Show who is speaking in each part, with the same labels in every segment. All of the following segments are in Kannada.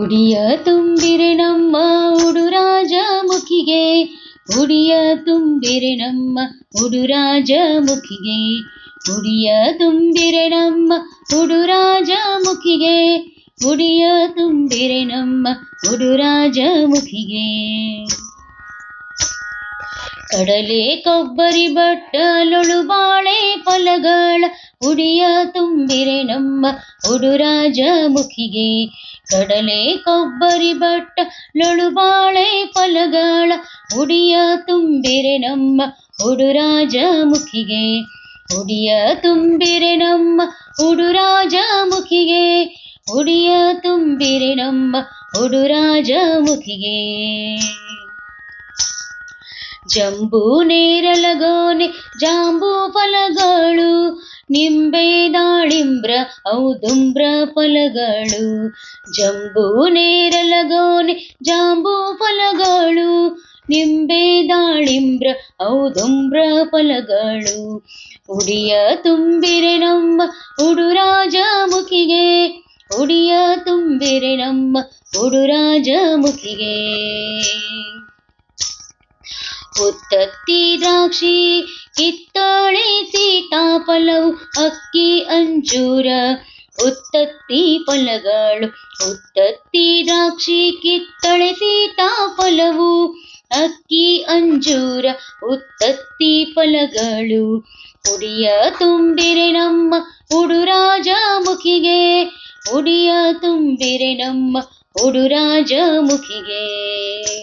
Speaker 1: ಉಡಿಯ ತುಂಬಿರೆ ನಮ್ಮ ಉಡುರಾಜ ಮುಖಿಗೆ. ಉಡಿಯ ತುಂಬಿರೆ ನಮ್ಮ ಉಡುರಾಜ ಮುಖಿಗೆ. ಉಡಿಯ ತುಂಬಿರೆ ನಮ್ಮ ಉಡುರಾಜ ಮುಖಿಗೆ. ಉಡಿಯ ತುಂಬಿರೆ ನಮ್ಮ ಉಡುರಾಜ ಮುಖಿಗೆ. ಕಡಲೆ ಕೊಬ್ಬರಿ ಬಟ್ಟಲೊಳು ಬಾಳೆ ಫಲಗಳ ಉಡಿಯ ತುಂಬಿರೆ ನಮ್ಮ ಉಡುರಾಜ ಮುಖಿಗೆ. ಕಡಲೆ ಕೊಬ್ಬರಿ ಬಟ್ಟ ಲೊಳು ಬಾಳೆ ಫಲಗಳ ಉಡಿಯ ತುಂಬಿರೆ ನಮ್ಮ ಉಡುರಾಜ ಮುಖಿಗೆ. ಉಡಿಯ ತುಂಬಿರೆ ನಮ್ಮ ಉಡುರಾಜ ಮುಖಿಗೆ. ಉಡಿಯ ತುಂಬಿರೆ ನಮ್ಮ ಉಡುರಾಜ ಮುಖಿಗೆ. ಜಂಬೂ ನೇರಲಗೋನೆ, ಜಾಂಬೂ ಫಲಗಳು, ನಿಂಬೆ ದಾಳಿಂಬ್ರ, ಔದುಂಬ್ರ ಫಲಗಳು. ಜಂಬೂ ನೇರಲಗೋನೆ, ಜಾಂಬೂ ಫಲಗಳು, ನಿಂಬೆ ದಾಳಿಂಬ್ರ, ಔದುಂಬ್ರ ಫಲಗಳು. ಉಡಿಯ ತುಂಬಿರೆ ನಮ್ಮ ಉಡುರಾಜ ಮುಖಿಗೆ, ಉಡಿಯ ತುಂಬಿರೆ ನಮ್ಮ ಉಡುರಾಜ ಮುಖಿಗೆ. ಉತ್ತತ್ತಿ ದ್ರಾಕ್ಷಿ, ಕಿತ್ತಳೆ ಸೀತಾಫಲವು, ಅಕ್ಕಿ, ಅಂಜೂರ ಉತ್ತತ್ತಿ ಫಲಗಳು. ಉತ್ತತ್ತಿ ದ್ರಾಕ್ಷಿ, ಕಿತ್ತಳೆ ಸೀತಾಫಲವು, ಅಕ್ಕಿ, ಅಂಜೂರ ಉತ್ತತ್ತಿ ಫಲಗಳು. ಉಡಿಯ ತುಂಬಿರೆ ನಮ್ಮ ಉಡುರಾಜ ಮುಖಿಗೆ ಉಡಿಯ ತುಂಬಿರೆ ನಮ್ಮ ಉಡುರಾಜ ಮುಖಿಗೆ.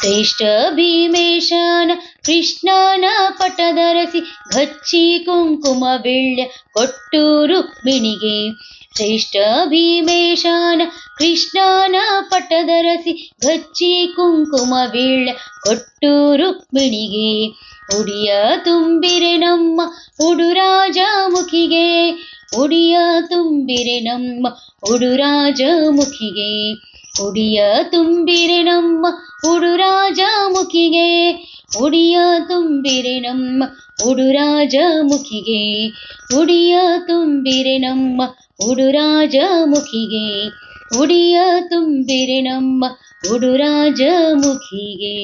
Speaker 1: ಶ್ರೇಷ್ಠ ಭೀಮೇಶನ ಕೃಷ್ಣನ ಪಟದರಸಿ ಗಚ್ಚಿ ಕುಂಕುಮ ಬೆಳ್ಳ ಕೊಟ್ಟು ರುಕ್ಮಿಣಿಗೆ ಶ್ರೇಷ್ಠ ಭೀಮೇಶನ ಕೃಷ್ಣನ ಪಟದರಸಿ ಗಚ್ಚಿ ಕುಂಕುಮ ಬೆಳ್ಳ ಕೊಟ್ಟು ರುಕ್ಮಿಣಿಗೆ ಉಡಿಯ ತುಂಬಿರೆ ನಮ್ಮ ಉಡುರಾಜ ಮುಖಿಗೆ ಉಡಿಯ ತುಂಬಿರೆ ನಮ್ಮ ಉಡುರಾಜ ಮುಖಿಗೆ ಉಡಿಯ ತುಂಬಿರೆ ನಮ್ಮ ಉಡುರಾಜ ಮುಖಿಗೆ ಉಡಿಯ ತುಂಬಿರೆ ನಮ್ಮ ಉಡುರಾಜ ಮುಖಿಗೆ ಉಡಿಯ ತುಂಬಿರೆ ನಮ್ಮ ಉಡುರಾಜ ಮುಖಿಗೆ ಉಡಿಯ ತುಂಬಿರೆ ನಮ್ಮ ಉಡುರಾಜ ಮುಖಿಗೆ